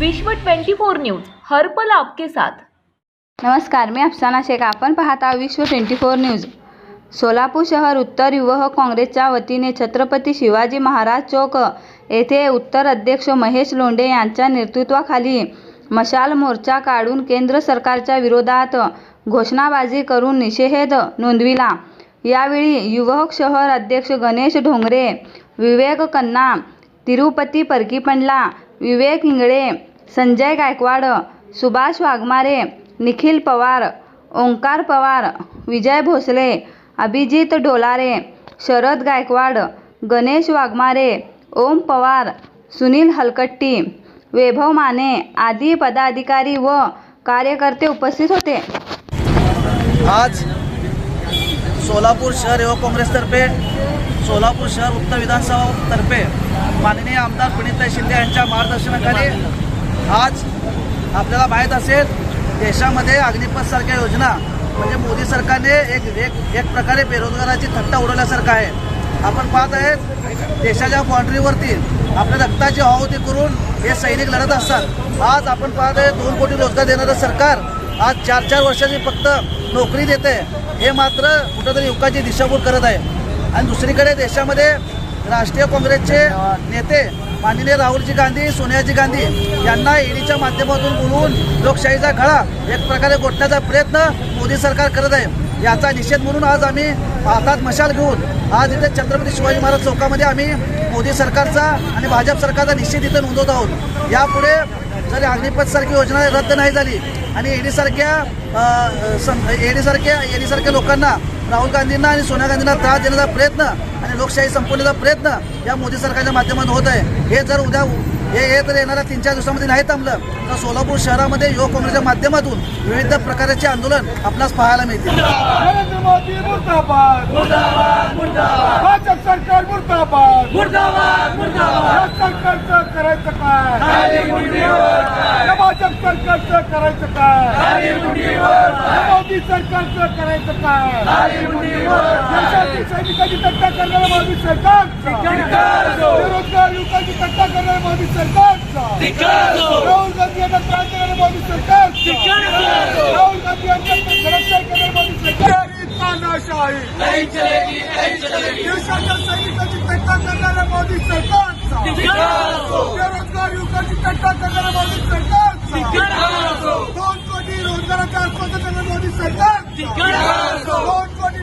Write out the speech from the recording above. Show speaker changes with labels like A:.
A: विश्व 24 न्यूज हर्पल आपके साथ.
B: नमस्कार मी अफसाना शेख. आपण पाहत विश्व ट्वेंटी फोर न्यूज. सोलापूर शहर उत्तर युवक काँग्रेसच्या वतीने छत्रपती शिवाजी महाराज चौक येथे उत्तर अध्यक्ष महेश लोंढे यांच्या नेतृत्वाखाली मशाल मोर्चा काढून केंद्र सरकारच्या विरोधात घोषणाबाजी करून निषेध नोंदविला. यावेळी युवक शहर अध्यक्ष गणेश ढोंगरे विवेक कन्ना तिरुपती परकीपंडला विवेक इंगळे संजय गायकवाड सुभाष वाघमारे निखिल पवार ओंकार पवार विजय भोसले अभिजित डोलारे शरद गायकवाड गणेश वाघमारे ओम पवार सुनील हलकट्टी वैभव माने आदी पदाधिकारी व कार्यकर्ते उपस्थित होते.
C: आज सोलापूर शहर युवक काँग्रेसतर्फे सोलापूर शहर उत्तर विधानसभातर्फे माननीय आमदार पुनीताई शिंदे यांच्या मार्गदर्शनाखाली आज आपल्याला माहीत असेल देशामध्ये अग्निपथसारख्या योजना म्हणजे मोदी सरकारने एक एक एक प्रकारे बेरोजगाराची थट्टा उडवल्यासारखं आहे. आपण पाहत आहेत देशाच्या बाँड्रीवरती आपल्या रक्ताची आहुती करून हे सैनिक लढत असतात. आज आपण पाहत आहे दोन कोटी रोजगार देणारं सरकार आज चार चार वर्षाची फक्त नोकरी देते. हे मात्र कुठंतरी युवकाची दिशाभूल करत आहे. आणि दुसरीकडे देशामध्ये राष्ट्रीय काँग्रेसचे नेते माननीय राहुलजी गांधी सोनियाजी गांधी यांना ईडीच्या माध्यमातून बोलवून लोकशाहीचा घळा एक प्रकारे गोठण्याचा प्रयत्न मोदी सरकार करत आहे. याचा निषेध म्हणून आज आम्ही हातात मशाल घेऊन आज इथे छत्रपती शिवाजी महाराज चौकामध्ये आम्ही मोदी सरकारचा आणि भाजप सरकारचा निषेध इथं नोंदवत आहोत. यापुढे जरी अग्निपथसारखी योजना रद्द नाही झाली आणि ईडीसारख्या ईडीसारख्या ईडीसारख्या लोकांना राहुल गांधींना आणि सोनिया गांधींना त्रास देण्याचा प्रयत्न आणि लोकशाही संपवण्याचा प्रयत्न या मोदी सरकारच्या माध्यमातून होत आहे. हे जर उद्या हे हे तर येणाऱ्या तीन चार दिवसामध्ये नाही थांबलं तर सोलापूर शहरामध्ये युवक काँग्रेसच्या माध्यमातून विविध प्रकारचे आंदोलन आपणास पाहायला मिळतील.
D: भाजप सरकारचं करायचं काय? मोदी सरकारचं करायचं काय? देशातील सैनिकाची थट्टा करणारं मोदी सरकार बेरोजगार युवकांची थट्टा करणारं मोदी सरकार राहुल गांधी यांना त्रास देणारं मोदी सरकार राहुल गांधी यांच्या गरजदार करणारं मोदी सरकार तानाशाही देशाच्या सैनिकाची थट्टा करणाऱ्या मोदी सरकारचा बेरोजगार युवकांची थट्टा करणाऱ्या मोदी सरकारचा दोन कोटी रोजगाराच्या आश्वासन करणाऱ्या मोदी सरकारचा दोन कोटी